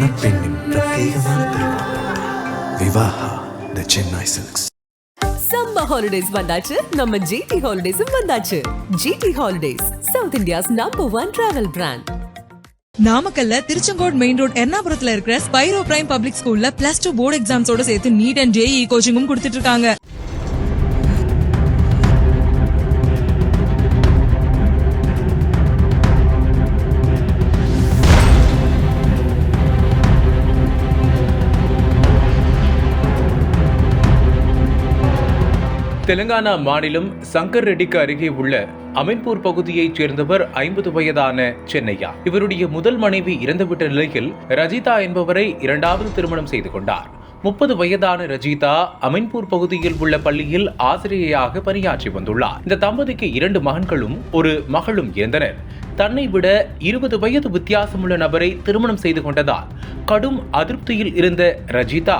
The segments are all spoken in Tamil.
மணப்பெண்ணின் பிரத்யேகமான திருமணம் Vivaha the Chennai silks summer holidays வந்தாச்சு நம்ம ஜிடி ஹாலிடேஸும் வந்தாச்சு GT holidays south India's number one travel brand நாமக்கல்ல திருச்செங்கோடு மெயின் ரோட் எர்ணாபுரத்துல இருக்கிற ஸ்பைரோ பிரைம் பப்ளிக் ஸ்கூல்ல பிளஸ் டூ போர்டு எக்ஸாம்ஸோட சேர்த்து நீட் அண்ட் ஜேஇ கோச்சிங்கும் கொடுத்துட்டு இருக்காங்க தெலுங்கானா மாநிலம் சங்கர் ரெட்டிக்கு அருகே உள்ள அமீன்பூர் பகுதியைச் சேர்ந்தவர் ஐம்பது வயதான சென்னையா. இவருடைய முதல் மனைவி இறந்துவிட்ட நிலையில் ரஜிதா என்பவரை இரண்டாவது திருமணம் செய்து கொண்டார். முப்பது வயதான ரஜிதா அமீன்பூர் பகுதியில் உள்ள பள்ளியில் ஆசிரியையாக பணியாற்றி வந்துள்ளார். இந்த தம்பதிக்கு இரண்டு மகன்களும் ஒரு மகளும் இருந்தனர் தன்னை விட இருபது வயது வித்தியாசமுள்ள நபரை திருமணம் செய்து கொண்டதால் கடும் அதிருப்தியில் இருந்த ரஜிதா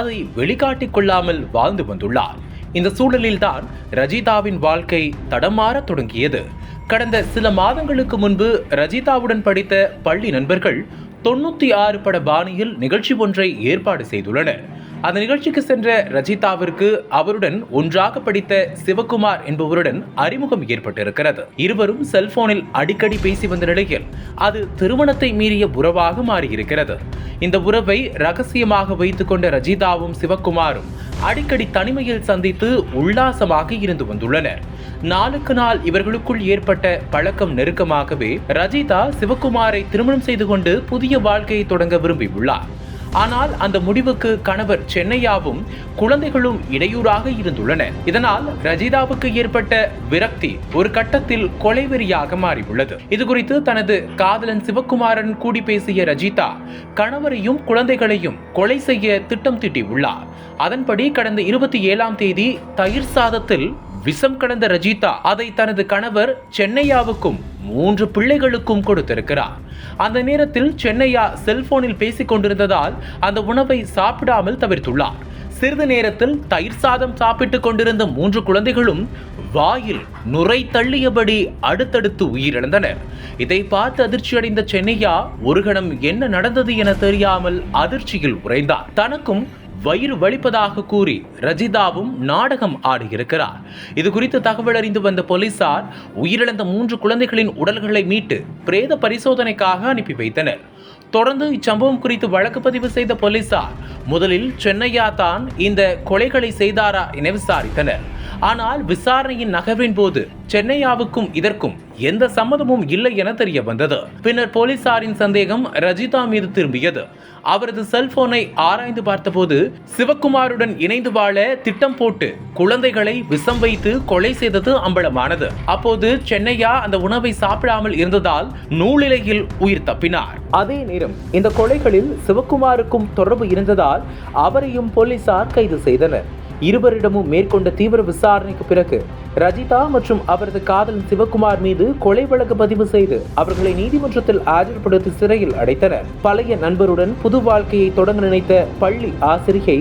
அதை வெளிக்காட்டிக் கொள்ளாமல் வாழ்ந்து வந்துள்ளார். இந்த சூழலில்தான் ரஜிதாவின் வாழ்க்கை தடமாற தொடங்கியது. கடந்த சில மாதங்களுக்கு முன்பு ரஜிதாவுடன் படித்த பள்ளி நண்பர்கள் தொண்ணூற்றி ஆறு பட பாணியில் நிகழ்ச்சி ஒன்றை ஏற்பாடு செய்துள்ளனர். அந்த நிகழ்ச்சிக்கு சென்ற ரஜிதாவிற்கு அவருடன் ஒன்றாக படித்த சிவகுமார் என்பவருடன் அறிமுகம் ஏற்பட்டிருக்கிறது. இருவரும் செல்போனில் அடிக்கடி பேசி வந்த நிலையில் அது திருமணத்தை மீறிய உறவாக மாறியிருக்கிறது. இந்த உறவை ரகசியமாக வைத்துக்கொண்ட ரஜிதாவும் சிவகுமாரும் அடிக்கடி தனிமையில் சந்தித்து உல்லாசமாக இருந்து வந்துள்ளனர். நாளுக்கு நாள் இவர்களுக்குள் ஏற்பட்ட பழக்கம் நெருக்கமாகவே ரஜிதா சிவகுமாரை திருமணம் செய்து கொண்டு புதிய வாழ்க்கையை தொடங்க விரும்பியுள்ளார். ஆனால் அந்த முடிவுக்கு கணவர் சென்னையாவும் குழந்தைகளும் இடையூறாக இருந்துள்ளன. இதனால் ரஜிதாவுக்கு ஏற்பட்ட விரக்தி ஒரு கட்டத்தில் கொலைவெறியாக மாறியுள்ளது. இது குறித்து தனது காதலன் சிவகுமாரன் கூடி பேசிய ரஜிதா கணவரையும் குழந்தைகளையும் கொலை செய்ய திட்டம் தீட்டியுள்ளார். அதன்படி கடந்த இருபத்தி ஏழாம் தேதி தயிர் சாதத்தில் விஷம் கடந்த ரஜிதா அதை தனது கணவர் சென்னையாவுக்கும் மூன்று பிள்ளைகளுக்கும் கொடுத்திருக்கிறார். அந்த நேரத்தில் சென்னையா செல்போனில் பேசிக் கொண்டிருந்ததால் அந்த உணவை சாப்பிடாமல் தவிர்த்துள்ளார். சிறிது நேரத்தில் தயிர் சாதம் சாப்பிட்டுக் கொண்டிருந்த மூன்று குழந்தைகளும் வாயில் நுரை தள்ளியபடி அடுத்தடுத்து உயிரிழந்தனர். இதை பார்த்து அதிர்ச்சியடைந்த சென்னையா ஒரு கணம் என்ன நடந்தது என தெரியாமல் அதிர்ச்சியில் உறைந்தார். தனக்கும் வயிறு வலிப்பதாக கூறி ரஜிதாவும் நாடகம் ஆடியிருக்கிறார். இது குறித்து தகவல் அறிந்து வந்த போலீசார் உயிரிழந்த மூன்று குழந்தைகளின் உடல்களை மீட்டு பிரேத பரிசோதனைக்காக அனுப்பி வைத்தனர். தொடர்ந்து இச்சம்பவம் குறித்து வழக்கு பதிவு செய்த போலீசார் முதலில் சென்னையா தான் இந்த கொலைகளை செய்தாரா என விசாரித்தனர். ஆனால் விசாரணையின் நகர்வின் போது சென்னையாவுக்கும் இதற்கும் எந்த சம்மதமும் இல்லை என தெரிய வந்தது. பின்னர் போலீசாரின் சந்தேகம் ரஜிதா மீது திரும்பியது. அவரது செல்போனை ஆராய்ந்து பார்த்தபோது சிவகுமாருடன் இணைந்து வாழ திட்டம் போட்டு குழந்தைகளை விஷம் வைத்து கொலை செய்தது அம்பலமானது. அப்போது சென்னையா அந்த உணவை சாப்பிடாமல் இருந்ததால் நூலிலையில் உயிர் தப்பினார். அதே நேரம் இந்த கொலைகளில் சிவகுமாருக்கும் தொடர்பு இருந்ததால் அவரையும் போலீசார் கைது செய்தனர். இருவரிடமும் மேற்கொண்ட தீவிர விசாரணைக்கு பிறகு ரஜிதா மற்றும் அவரது காதலன் சிவகுமார் மீது கொலை வழக்கு பதிவு செய்து அவர்களை நீதிமன்றத்தில் ஆஜர்படுத்தி சிறையில் அடைத்தனர். பழைய நண்பருடன் புது வாழ்க்கையை தொடங்க நினைத்த பள்ளி ஆசிரியை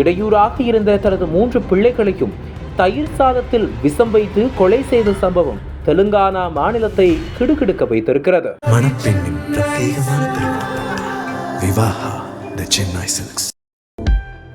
இடையூறாக இருந்த தனது மூன்று பிள்ளைகளையும் தயிர் சாதத்தில் விஷம் வைத்து கொலை செய்த சம்பவம் தெலுங்கானா மாநிலத்தை கிடுகிடுக்க வைத்திருக்கிறது.